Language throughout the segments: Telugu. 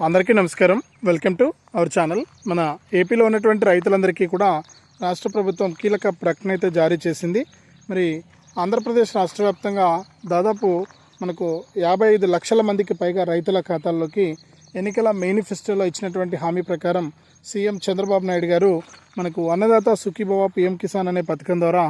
అందరికీ నమస్కారం. వెల్కమ్ టు అవర్ ఛానల్ మన ఏపీలో ఉన్నటువంటి రైతులందరికీ కూడా రాష్ట్ర ప్రభుత్వం కీలక ప్రకటన అయితే జారీ చేసింది. మరి ఆంధ్రప్రదేశ్ రాష్ట్ర వ్యాప్తంగా దాదాపు మనకు యాభై ఐదు లక్షల మందికి పైగా రైతుల ఖాతాల్లోకి ఎన్నికల మేనిఫెస్టోలో ఇచ్చినటువంటి హామీ ప్రకారం సీఎం చంద్రబాబు నాయుడు గారు మనకు అన్నదాత సుఖీభవ పిఎం కిసాన్ అనే పథకం ద్వారా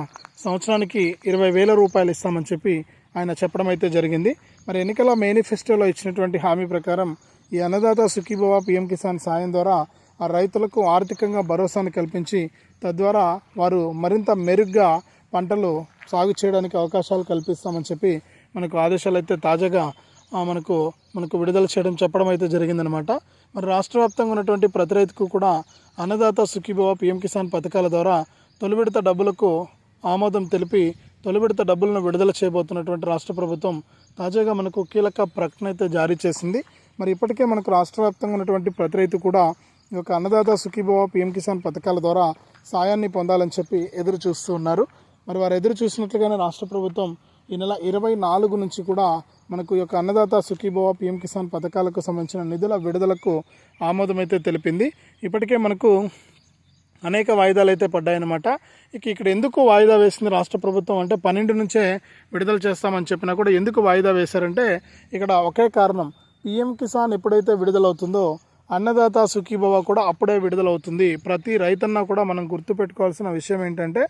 సంవత్సరానికి ఇరవై వేల రూపాయలు ఇస్తామని చెప్పి ఆయన చెప్పడం అయితే జరిగింది. మరి ఎన్నికల మేనిఫెస్టోలో ఇచ్చినటువంటి హామీ ప్రకారం ఈ అన్నదాత సుఖీభవ పిఎం కిసాన్ సాయం ద్వారా ఆ రైతులకు ఆర్థికంగా భరోసాను కల్పించి తద్వారా వారు మరింత మెరుగ్గా పంటలు సాగు చేయడానికి అవకాశాలు కల్పిస్తామని చెప్పి మనకు ఆదేశాలు అయితే తాజాగా మనకు మనకు విడుదల చేయడం చెప్పడం అయితే జరిగిందనమాట మరి రాష్ట్ర వ్యాప్తంగా ఉన్నటువంటి ప్రతి రైతుకు కూడా అన్నదాత సుఖీభవ పిఎం కిసాన్ పథకాల ద్వారా తొలి విడత డబ్బులకు ఆమోదం తెలిపి తొలి విడత డబ్బులను విడుదల చేయబోతున్నటువంటి రాష్ట్ర ప్రభుత్వం తాజాగా మనకు కీలక ప్రకటన అయితే జారీ చేసింది. మరి ఇప్పటికే మనకు రాష్ట్ర వ్యాప్తంగా ఉన్నటువంటి ప్రతి రైతు కూడా ఈ యొక్క అన్నదాత సుఖీభవ పిఎం కిసాన్ పథకాల ద్వారా సాయాన్ని పొందాలని చెప్పి ఎదురు చూస్తూ ఉన్నారు. మరి వారు ఎదురు చూసినట్లుగానే రాష్ట్ర ప్రభుత్వం ఈ నెల ఇరవై నాలుగు నుంచి కూడా మనకు ఈ యొక్క అన్నదాత సుఖీభవ పిఎం కిసాన్ పథకాలకు సంబంధించిన నిధుల విడుదలకు ఆమోదమైతే తెలిపింది. ఇప్పటికే మనకు అనేక వాయిదాలు అయితే పడ్డాయన్నమాట. ఇక ఇక్కడ ఎందుకు వాయిదా వేసింది రాష్ట్ర ప్రభుత్వం అంటే పన్నెండు నుంచే విడుదల చేస్తామని చెప్పినా కూడా ఎందుకు వాయిదా వేశారంటే ఇక్కడ ఒకే కారణం. పిఎం కిసాన్ ఎప్పుడైతే విడుదలవుతుందో అన్నదాత సుఖీభవ కూడా అప్పుడే విడుదలవుతుంది. ప్రతి రైతన్న కూడా మనం గుర్తుపెట్టుకోవాల్సిన విషయం ఏంటంటే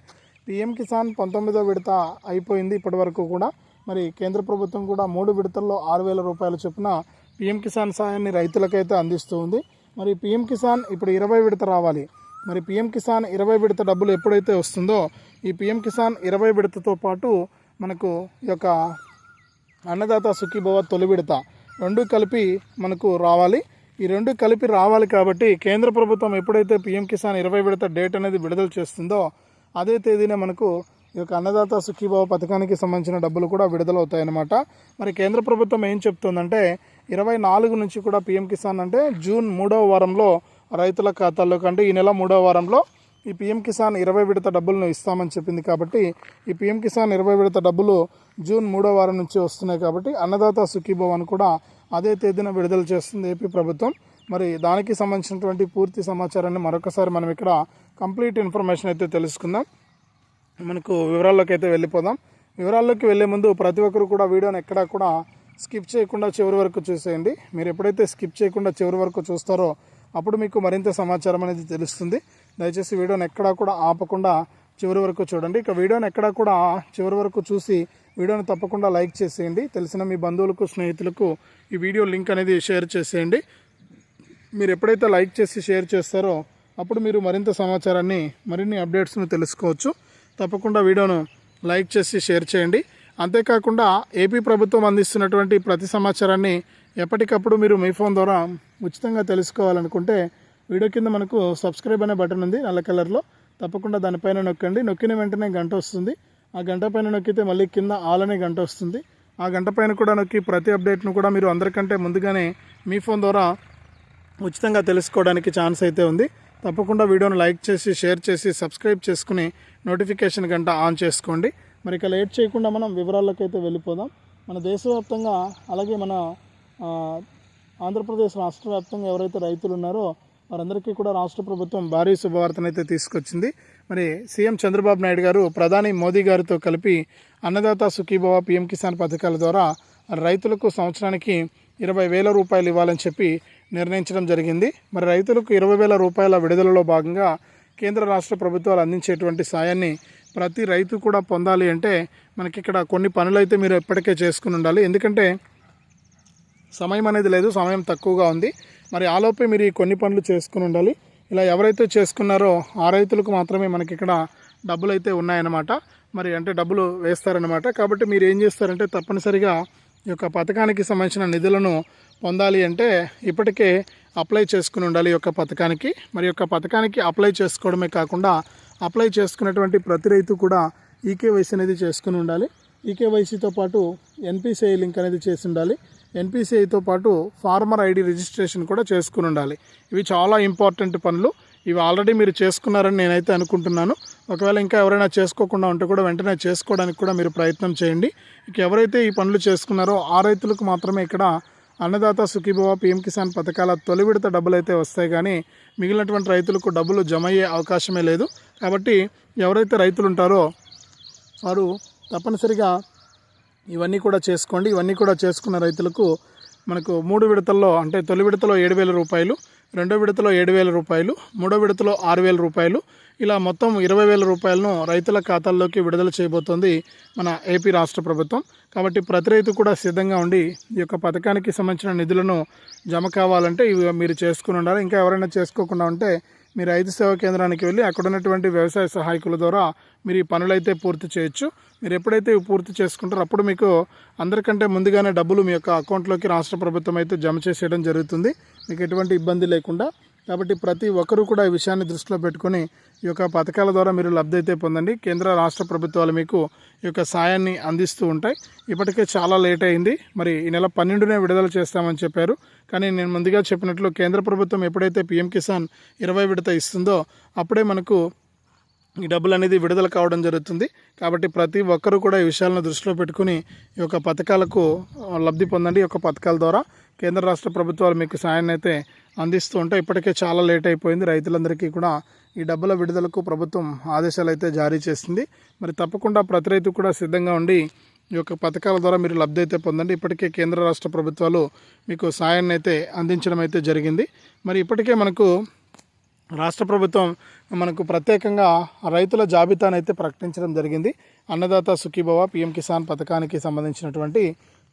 పిఎం కిసాన్ పంతొమ్మిదో విడత అయిపోయింది ఇప్పటివరకు కూడా. మరి కేంద్ర ప్రభుత్వం కూడా మూడు విడతల్లో ఆరు వేల రూపాయల చొప్పున పిఎం కిసాన్ సాయాన్ని రైతులకైతే అందిస్తూ ఉంది. మరి పిఎం కిసాన్ ఇప్పుడు ఇరవై విడత రావాలి. మరి పిఎం కిసాన్ ఇరవై విడత డబ్బులు ఎప్పుడైతే వస్తుందో ఈ పిఎం కిసాన్ ఇరవై విడతతో పాటు మనకు ఈ యొక్క అన్నదాత సుఖీభవ తొలి విడత రెండు కలిపి మనకు రావాలి. ఈ రెండు కలిపి రావాలి కాబట్టి కేంద్ర ప్రభుత్వం ఎప్పుడైతే పిఎం కిసాన్ ఇరవై విడత డేట్ అనేది విడుదల చేస్తుందో అదే తేదీన మనకు ఈ యొక్క అన్నదాత సుఖీభావ పథకానికి సంబంధించిన డబ్బులు కూడా విడుదలవుతాయన్నమాట. మరి కేంద్ర ప్రభుత్వం ఏం చెప్తుందంటే ఇరవై నాలుగు నుంచి కూడా పిఎం కిసాన్ అంటే జూన్ మూడవ వారంలో రైతుల ఖాతాల్లో కంటే ఈ నెల మూడవ వారంలో ఈ పిఎం కిసాన్ ఇరవై విడత డబ్బులను ఇస్తామని చెప్పింది కాబట్టి ఈ పిఎం కిసాన్ ఇరవై విడత డబ్బులు జూన్ మూడో వారం నుంచి వస్తున్నాయి కాబట్టి అన్నదాత సుఖీభవన్ అని కూడా అదే తేదీన విడుదల చేస్తుంది ఏపీ ప్రభుత్వం. మరి దానికి సంబంధించినటువంటి పూర్తి సమాచారాన్ని మరొకసారి మనం ఇక్కడ కంప్లీట్ ఇన్ఫర్మేషన్ అయితే తెలుసుకుందాం. మనకు వివరాల్లోకి అయితే వెళ్ళిపోదాం. వివరాల్లోకి వెళ్ళే ముందు ప్రతి ఒక్కరు కూడా వీడియోని ఎక్కడా కూడా స్కిప్ చేయకుండా చివరి వరకు చూసేయండి. మీరు ఎప్పుడైతే స్కిప్ చేయకుండా చివరి వరకు చూస్తారో అప్పుడు మీకు మరింత సమాచారం అనేది తెలుస్తుంది. దయచేసి వీడియోని ఎక్కడా కూడా ఆపకుండా చివరి వరకు చూడండి. ఇక వీడియోని ఎక్కడా కూడా చివరి వరకు చూసి వీడియోని తప్పకుండా లైక్ చేసేయండి. తెలిసిన మీ బంధువులకు స్నేహితులకు ఈ వీడియో లింక్ అనేది షేర్ చేసేయండి. మీరు ఎప్పుడైతే లైక్ చేసి షేర్ చేస్తారో అప్పుడు మీరు మరింత సమాచారాన్ని మరిన్ని అప్డేట్స్ను తెలుసుకోవచ్చు. తప్పకుండా వీడియోను లైక్ చేసి షేర్ చేయండి. అంతేకాకుండా ఏపీ ప్రభుత్వం అందిస్తున్నటువంటి ప్రతి సమాచారాన్ని ఎప్పటికప్పుడు మీరు మీ ఫోన్ ద్వారా ఉచితంగా తెలుసుకోవాలనుకుంటే వీడియో కింద మనకు సబ్స్క్రైబ్ అనే బటన్ ఉంది నల్ల కలర్లో తప్పకుండా దానిపైన నొక్కండి. నొక్కిన వెంటనే గంట వస్తుంది. ఆ గంట పైన నొక్కితే మళ్ళీ కింద ఆల్ అనే గంట వస్తుంది. ఆ గంట పైన కూడా నొక్కి ప్రతి అప్డేట్ను కూడా మీరు అందరికంటే ముందుగానే మీ ఫోన్ ద్వారా ఉచితంగా తెలుసుకోవడానికి ఛాన్స్ అయితే ఉంది. తప్పకుండా వీడియోను లైక్ చేసి షేర్ చేసి సబ్స్క్రైబ్ చేసుకుని నోటిఫికేషన్ గంట ఆన్ చేసుకోండి. మరి ఇక లేట్ చేయకుండా మనం వివరాల్లోకి అయితే వెళ్ళిపోదాం. మన దేశవ్యాప్తంగా అలాగే మన ఆంధ్రప్రదేశ్ రాష్ట్ర వ్యాప్తంగా ఎవరైతే రైతులు ఉన్నారో వారందరికీ కూడా రాష్ట్ర ప్రభుత్వం భారీ శుభవార్తనైతే తీసుకొచ్చింది. మరి సీఎం చంద్రబాబు నాయుడు గారు ప్రధాని మోదీ గారితో కలిపి అన్నదాత సుఖీభవ పిఎం కిసాన్ పథకాల ద్వారా రైతులకు సంవత్సరానికి ఇరవై వేల రూపాయలు ఇవ్వాలని చెప్పి నిర్ణయించడం జరిగింది. మరి రైతులకు ఇరవై వేల రూపాయల విడుదలలో భాగంగా కేంద్ర రాష్ట్ర ప్రభుత్వాలు అందించేటువంటి సాయాన్ని ప్రతి రైతు కూడా పొందాలి అంటే మనకి ఇక్కడ కొన్ని పనులు అయితే మీరు ఎప్పటికే చేసుకుని ఉండాలి. ఎందుకంటే సమయం అనేది లేదు సమయం తక్కువగా ఉంది. మరి ఆలోపే మీరు ఈ కొన్ని పనులు చేసుకుని ఉండాలి. ఇలా ఎవరైతే చేసుకున్నారో ఆ రైతులకు మాత్రమే మనకి ఇక్కడ డబ్బులు అయితే ఉన్నాయన్నమాట. మరి అంటే డబ్బులు వేస్తారనమాట కాబట్టి మీరు ఏం చేస్తారంటే తప్పనిసరిగా ఈ యొక్క పథకానికి సంబంధించిన నిధులను పొందాలి అంటే ఇప్పటికే అప్లై చేసుకుని ఉండాలి ఈ యొక్క పథకానికి. మరి యొక్క పథకానికి అప్లై చేసుకోవడమే కాకుండా అప్లై చేసుకున్నటువంటి ప్రతి రైతు కూడా ఈకేవైసీ అనేది చేసుకుని ఉండాలి. ఈకేవైసీతో పాటు ఎన్పిసిఐ లింక్ అనేది చేసి ఉండాలి. ఎన్పిసిఐతో పాటు ఫార్మర్ ఐడి రిజిస్ట్రేషన్ కూడా చేసుకుని ఉండాలి. ఇవి చాలా ఇంపార్టెంట్ పనులు. ఇవి ఆల్రెడీ మీరు చేసుకున్నారని నేనైతే అనుకుంటున్నాను. ఒకవేళ ఇంకా ఎవరైనా చేసుకోకుండా ఉంటే కూడా వెంటనే చేసుకోవడానికి కూడా మీరు ప్రయత్నం చేయండి. ఇక ఎవరైతే ఈ పనులు చేసుకున్నారో ఆ రైతులకు మాత్రమే ఇక్కడ అన్నదాత సుఖీభవ పిఎం కిసాన్ పథకాల తొలి విడత డబ్బులు అయితే వస్తాయి కానీ మిగిలినటువంటి రైతులకు డబ్బులు జమ అయ్యే అవకాశమే లేదు. కాబట్టి ఎవరైతే రైతులు ఉంటారో వారు తప్పనిసరిగా ఇవన్నీ కూడా చేసుకోండి. ఇవన్నీ కూడా చేసుకున్న రైతులకు మనకు మూడు విడతల్లో అంటే తొలి విడతలో ఏడు వేల రూపాయలు రెండో విడతలో ఏడు వేల రూపాయలు మూడో విడతలో ఆరు వేల రూపాయలు. ఇలా మొత్తం ఇరవై వేల రూపాయలను రైతుల ఖాతాల్లోకి విడుదల చేయబోతోంది మన ఏపీ రాష్ట్ర ప్రభుత్వం. కాబట్టి ప్రతి రైతు కూడా సిద్ధంగా ఉండి ఈ యొక్క పథకానికి సంబంధించిన నిధులను జమ కావాలంటే ఇవి మీరు చేసుకుని ఉండాలి. ఇంకా ఎవరైనా చేసుకోకుండా ఉంటే మీరు రైతు సేవా కేంద్రానికి వెళ్ళి అక్కడ ఉన్నటువంటి వ్యవసాయ సహాయకుల ద్వారా మీరు ఈ పనులైతే పూర్తి చేయొచ్చు. మీరు ఎప్పుడైతే ఇవి పూర్తి చేసుకుంటారో అప్పుడు మీకు అందరికంటే ముందుగానే డబ్బులు మీ యొక్క అకౌంట్లోకి రాష్ట్ర ప్రభుత్వం అయితే జమ చేసేయడం జరుగుతుంది. మీకు ఎటువంటి ఇబ్బంది లేకుండా. కాబట్టి ప్రతి ఒక్కరూ కూడా ఈ విషయాన్ని దృష్టిలో పెట్టుకొని ఈ యొక్క పథకాల ద్వారా మీరు లబ్ధి అయితే పొందండి. కేంద్ర రాష్ట్ర ప్రభుత్వాలు మీకు ఈ యొక్క సాయాన్ని అందిస్తూ ఉంటాయి. ఇప్పటికే చాలా లేట్ అయింది. మరి ఈ నెల పన్నెండునే విడుదల చేస్తామని చెప్పారు. కానీ నేను ముందుగా చెప్పినట్లు కేంద్ర ప్రభుత్వం ఎప్పుడైతే పీఎం కిసాన్ ఇరవై విడత ఇస్తుందో అప్పుడే మనకు ఈ డబ్బులు అనేది విడుదల కావడం జరుగుతుంది. కాబట్టి ప్రతి ఒక్కరూ కూడా ఈ విషయాలను దృష్టిలో పెట్టుకుని ఈ యొక్క పథకాలకు లబ్ధి పొందండి. ఈ యొక్క పథకాల ద్వారా కేంద్ర రాష్ట్ర ప్రభుత్వాలు మీకు సాయాన్ని అయితే అందిస్తూ ఉంటాయి ఇప్పటికే చాలా లేట్ అయిపోయింది. రైతులందరికీ కూడా ఈ డబ్బుల విడుదలకు ప్రభుత్వం ఆదేశాలు అయితే జారీ చేసింది. మరి తప్పకుండా ప్రతి రైతు కూడా సిద్ధంగా ఉండి ఈ యొక్క పథకాల ద్వారా మీరు లబ్ధి అయితే పొందండి. ఇప్పటికే కేంద్ర రాష్ట్ర ప్రభుత్వాలు మీకు సాయాన్ని అయితే అందించడం అయితే జరిగింది. మరి ఇప్పటికే మనకు రాష్ట్ర ప్రభుత్వం మనకు ప్రత్యేకంగా రైతుల జాబితాను అయితే ప్రకటించడం జరిగింది. అన్నదాత సుఖీభవ పిఎం కిసాన్ పథకానికి సంబంధించినటువంటి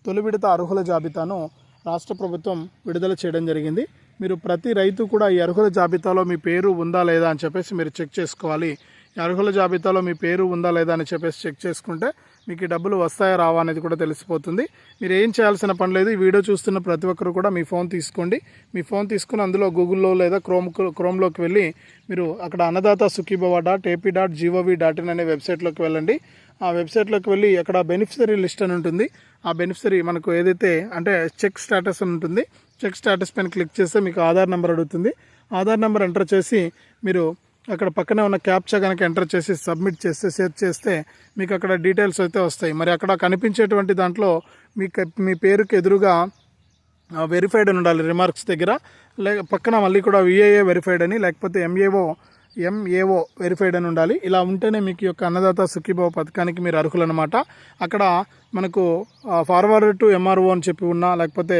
తొలి విడత అర్హుల జాబితాను రాష్ట్ర ప్రభుత్వం విడుదల చేయడం జరిగింది. మీరు ప్రతి రైతు కూడా ఈ అర్హుల జాబితాలో మీ పేరు ఉందా లేదా అని చెప్పేసి మీరు చెక్ చేసుకోవాలి. ఈ అర్హుల జాబితాలో మీ పేరు ఉందా లేదా అని చెప్పేసి చెక్ చేసుకుంటే మీకు డబ్బులు వస్తాయా రావా అనేది కూడా తెలిసిపోతుంది. మీరు ఏం చేయాల్సిన పని లేదు. ఈ వీడియో చూస్తున్న ప్రతి ఒక్కరు కూడా మీ ఫోన్ తీసుకోండి. మీ ఫోన్ తీసుకుని అందులో గూగుల్లో లేదా క్రోమ్ క్రోమ్లోకి వెళ్ళి మీరు అక్కడ Annadata Sukhibhava dot AP dot GOV dot in అనే వెబ్సైట్లోకి వెళ్ళండి. ఆ వెబ్సైట్లోకి వెళ్ళి అక్కడ బెనిఫిషరీ లిస్ట్ అని ఉంటుంది. ఆ బెనిఫిషరీ మనకు ఏదైతే అంటే చెక్ స్టేటస్ అని ఉంటుంది. చెక్ స్టేటస్ పైన క్లిక్ చేస్తే మీకు ఆధార్ నెంబర్ అడుగుతుంది. ఆధార్ నెంబర్ ఎంటర్ చేసి మీరు అక్కడ పక్కనే ఉన్న క్యాప్చా కనుక ఎంటర్ చేసి సబ్మిట్ చేస్తే సెర్చ్ చేస్తే మీకు అక్కడ డీటెయిల్స్ అయితే వస్తాయి. మరి అక్కడ కనిపించేటువంటి దాంట్లో మీకు మీ పేరుకి ఎదురుగా వెరిఫైడ్ అని ఉండాలి రిమార్క్స్ దగ్గర. లేక పక్కన మళ్ళీ కూడా విఏఏ వెరిఫైడ్ అని లేకపోతే ఎంఏఓ ఎంఏఓ వెరిఫైడ్ అని ఉండాలి. ఇలా ఉంటేనే మీకు యొక్క అన్నదాత సుఖీభావ పథకానికి మీరు అర్హులన్నమాట. అక్కడ మనకు ఫార్వర్డ్ టు ఎంఆర్ఓ అని చెప్పి ఉన్నా లేకపోతే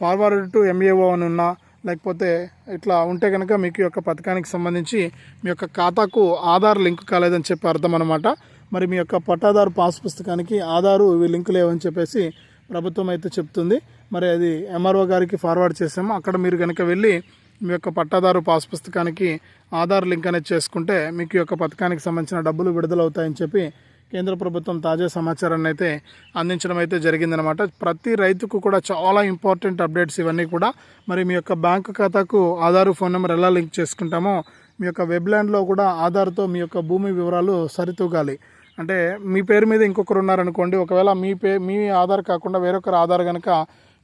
ఫార్వర్డ్ టు ఎంఏఓ అని ఉన్నా లేకపోతే ఇట్లా ఉంటే కనుక మీకు యొక్క పథకానికి సంబంధించి మీ యొక్క ఖాతాకు ఆధార్ లింక్ కాలేదని చెప్పి అర్థం అనమాట మరి మీ యొక్క పట్టాదారు పాస్ పుస్తకానికి ఆధారు ఇవి లింక్ లేవని చెప్పేసి ప్రభుత్వం అయితే చెప్తుంది. మరి అది ఎంఆర్ఓ గారికి ఫార్వర్డ్ చేసాము అక్కడ మీరు కనుక వెళ్ళి మీ యొక్క పట్టాదారు పాస్ పుస్తకానికి ఆధార్ లింక్ అనేది చేసుకుంటే మీకు యొక్క పథకానికి సంబంధించిన డబ్బులు విడుదలవుతాయని చెప్పి కేంద్ర ప్రభుత్వం తాజా సమాచారాన్ని అయితే అందించడం అయితే జరిగిందనమాట ప్రతి రైతుకు కూడా చాలా ఇంపార్టెంట్ అప్డేట్స్ ఇవన్నీ కూడా మరి మీ యొక్క బ్యాంకు ఖాతాకు ఆధార్ ఫోన్ నెంబర్ ఎలా లింక్ చేసుకుంటామో మీ యొక్క వెబ్లాండ్లో కూడా ఆధార్తో మీ యొక్క భూమి వివరాలు సరితూగాలి. అంటే మీ పేరు మీద ఇంకొకరు ఉన్నారనుకోండి ఒకవేళ మీ పే మీ ఆధార్ కాకుండా వేరొకరు ఆధార్ కనుక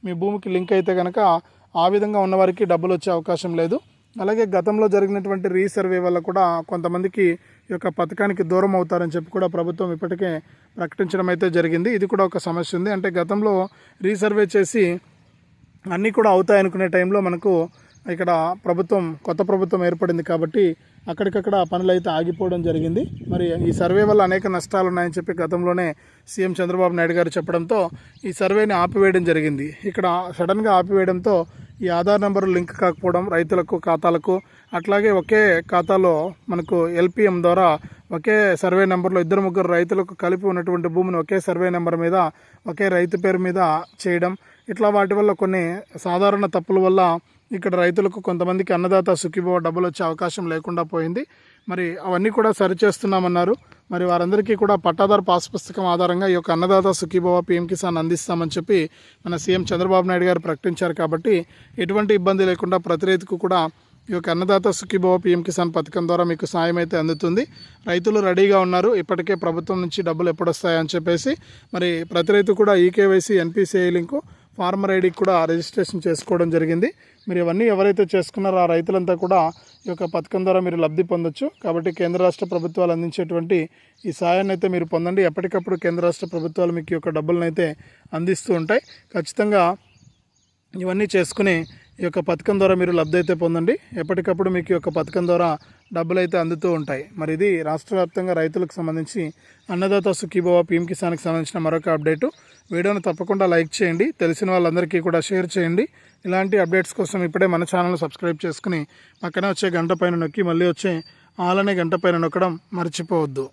మీ భూమికి లింక్ అయితే కనుక ఆ విధంగా ఉన్నవారికి డబ్బులు వచ్చే అవకాశం లేదు. అలాగే గతంలో జరిగినటువంటి రీసర్వే వల్ల కూడా కొంతమందికి ఈ యొక్క పథకానికి దూరం అవుతారని చెప్పి కూడా ప్రభుత్వం ఇప్పటికే ప్రకటించడం అయితే జరిగింది. ఇది కూడా ఒక సమస్య ఉంది. అంటే గతంలో రీసర్వే చేసి అన్నీ కూడా అవుతాయి అనుకునే టైంలో మనకు ఇక్కడ ప్రభుత్వం కొత్త ప్రభుత్వం ఏర్పడింది కాబట్టి అక్కడికక్కడ పనులు అయితే ఆగిపోవడం జరిగింది. మరి ఈ సర్వే వల్ల అనేక నష్టాలు ఉన్నాయని చెప్పి గతంలోనే సీఎం చంద్రబాబు నాయుడు గారు చెప్పడంతో ఈ సర్వేని ఆపివేయడం జరిగింది. ఇక్కడ సడన్గా ఆపివేయడంతో ఈ ఆధార్ నెంబర్ లింక్ కాకపోవడం రైతులకు ఖాతాలకు అట్లాగే ఒకే ఖాతాలో మనకు ఎల్పిఎం ద్వారా ఒకే సర్వే నెంబర్లో ఇద్దరు ముగ్గురు రైతులకు కలిపి ఉన్నటువంటి భూమిని ఒకే సర్వే నెంబర్ మీద ఒకే రైతు పేరు మీద చేయడం. ఇట్లా వాటి వల్ల కొన్ని సాధారణ తప్పుల వల్ల ఇక్కడ రైతులకు కొంతమందికి అన్నదాత సుఖీభవ డబ్బులు వచ్చే అవకాశం లేకుండా పోయింది. మరి అవన్నీ కూడా సరిచేస్తున్నామన్నారు. మరి వారందరికీ కూడా పట్టాదారు పాస్ పుస్తకం ఆధారంగా ఈ యొక్క అన్నదాత సుఖీభవ పీఎం కిసాన్ అందిస్తామని చెప్పి మన సీఎం చంద్రబాబు నాయుడు గారు ప్రకటించారు కాబట్టి ఎటువంటి ఇబ్బంది లేకుండా ప్రతి రైతుకు కూడా ఈ యొక్క అన్నదాత సుఖీభవ పీఎం కిసాన్ పథకం ద్వారా మీకు సాయం అయితే అందుతుంది. రైతులు రెడీగా ఉన్నారు. ఇప్పటికే ప్రభుత్వం నుంచి డబ్బులు ఎప్పుడు వస్తాయని చెప్పేసి మరి ప్రతి రైతు కూడా ఈకేవైసీ ఎన్పిసిఐ లింకు ఫార్మర్ ఐడికి కూడా రిజిస్ట్రేషన్ చేసుకోవడం జరిగింది. మీరు ఇవన్నీ ఎవరైతే చేసుకున్నారో ఆ రైతులంతా కూడా ఈ యొక్క పథకం ద్వారా మీరు లబ్ధి పొందొచ్చు. కాబట్టి కేంద్ర రాష్ట్ర ప్రభుత్వాలు అందించేటువంటి ఈ సాయాన్ని అయితే మీరు పొందండి. ఎప్పటికప్పుడు కేంద్ర రాష్ట్ర ప్రభుత్వాలు మీకు ఈ యొక్క డబ్బులను అయితే అందిస్తూ ఉంటాయి. ఖచ్చితంగా ఇవన్నీ చేసుకుని ఈ యొక్క పథకం ద్వారా మీరు లబ్ధి అయితే పొందండి. ఎప్పటికప్పుడు మీకు ఈ యొక్క పథకం ద్వారా డబ్బులు అయితే అందుతూ ఉంటాయి. మరి ఇది రాష్ట్ర వ్యాప్తంగా రైతులకు సంబంధించి అన్నదాత సుఖీభవ పీఎం కిసాన్కి సంబంధించిన మరొక అప్డేటు. వీడియోను తప్పకుండా లైక్ చేయండి. తెలిసిన వాళ్ళందరికీ కూడా షేర్ చేయండి. ఇలాంటి అప్డేట్స్ కోసం ఇప్పుడే మన ఛానల్ సబ్స్క్రైబ్ చేసుకుని పక్కనే వచ్చే గంట పైన నొక్కి మళ్ళీ వచ్చే ఆలనే గంట పైన నొక్కడం మర్చిపోవద్దు.